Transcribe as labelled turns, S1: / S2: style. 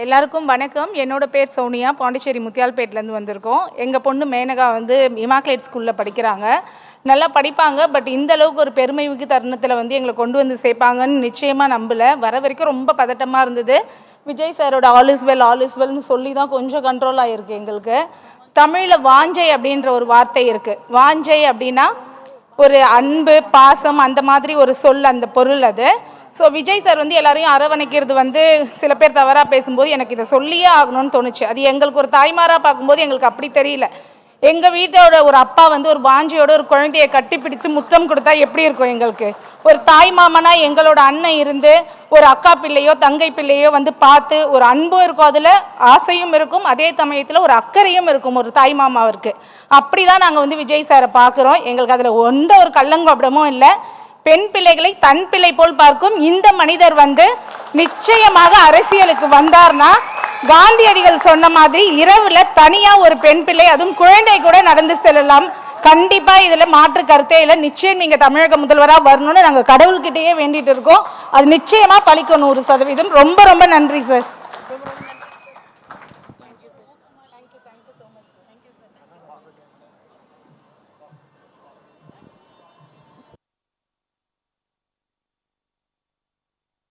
S1: எல்லாருக்கும் வணக்கம். என்னோட பேர் சோனியா. பாண்டிச்சேரி முத்தியால்பேட்லேருந்து வந்திருக்கோம். எங்கள் பொண்ணு மேனகா வந்து இமாக்லேட் ஸ்கூலில் படிக்கிறாங்க. நல்லா படிப்பாங்க பட் இந்த அளவுக்கு ஒரு பெருமை மிகு தருணத்தில் வந்து எங்களை கொண்டு வந்து சேர்ப்பாங்கன்னு நிச்சயமாக நம்பலை. வர வரைக்கும் ரொம்ப பதட்டமாக இருந்தது. விஜய் சாரோட all is well all is வெல்னு சொல்லி தான் கொஞ்சம் கண்ட்ரோல் ஆகிருக்கு எங்களுக்கு. தமிழில் வாஞ்சை அப்படின்ற ஒரு வார்த்தை இருக்குது வாஞ்சை அப்படின்னா ஒரு அன்பு பாசம் அந்த மாதிரி ஒரு சொல் அந்த பொருள் அது. ஸோ விஜய் சார் வந்து எல்லாரையும் அரவணைக்கிறது வந்து சில பேர் தவறாக பேசும்போது எனக்கு இதை சொல்லியே ஆகணும்னு தோணுச்சு. அது எங்களுக்கு ஒரு தாய்மாராக பார்க்கும்போது எங்களுக்கு அப்படி தெரியல. எங்கள் வீட்டோட ஒரு அப்பா வந்து ஒரு வாஞ்சியோட ஒரு குழந்தைய கட்டிப்பிடிச்சு முத்தம் கொடுத்தா எப்படி இருக்கும் எங்களுக்கு? ஒரு தாய் மாமனா எங்களோட அண்ணன் இருந்து ஒரு அக்கா பிள்ளையோ தங்கை பிள்ளையோ வந்து பார்த்து ஒரு அன்பும் இருக்கும் அதில் ஆசையும் இருக்கும் அதே சமயத்தில் ஒரு அக்கறையும் இருக்கும் ஒரு தாய் மாமாவிற்கு. அப்படி தான் நாங்கள் வந்து விஜய் சாரை பார்க்குறோம். எங்களுக்கு அதில் எந்த ஒரு கள்ளங்கபடமும் இல்லை. பெண் பிள்ளைகளை தன் பிள்ளை போல் பார்க்கும் இந்த மனிதர் வந்து நிச்சயமாக அரசியலுக்கு வந்தார்னா காந்தியடிகள் சொன்ன மாதிரி இரவுல தனியா ஒரு பெண் பிள்ளை அதுவும் குழந்தை கூட நடந்து செல்லலாம். கண்டிப்பா இதுல மாற்று கருத்தே இல்லை. நிச்சயம் நீங்க தமிழக முதல்வரா வரணும்னு நாங்க கடவுள்கிட்டயே வேண்டிட்டு இருக்கோம். அது நிச்சயமா பழிக்கும் நூறு சதவீதம். ரொம்ப ரொம்ப நன்றி சார்.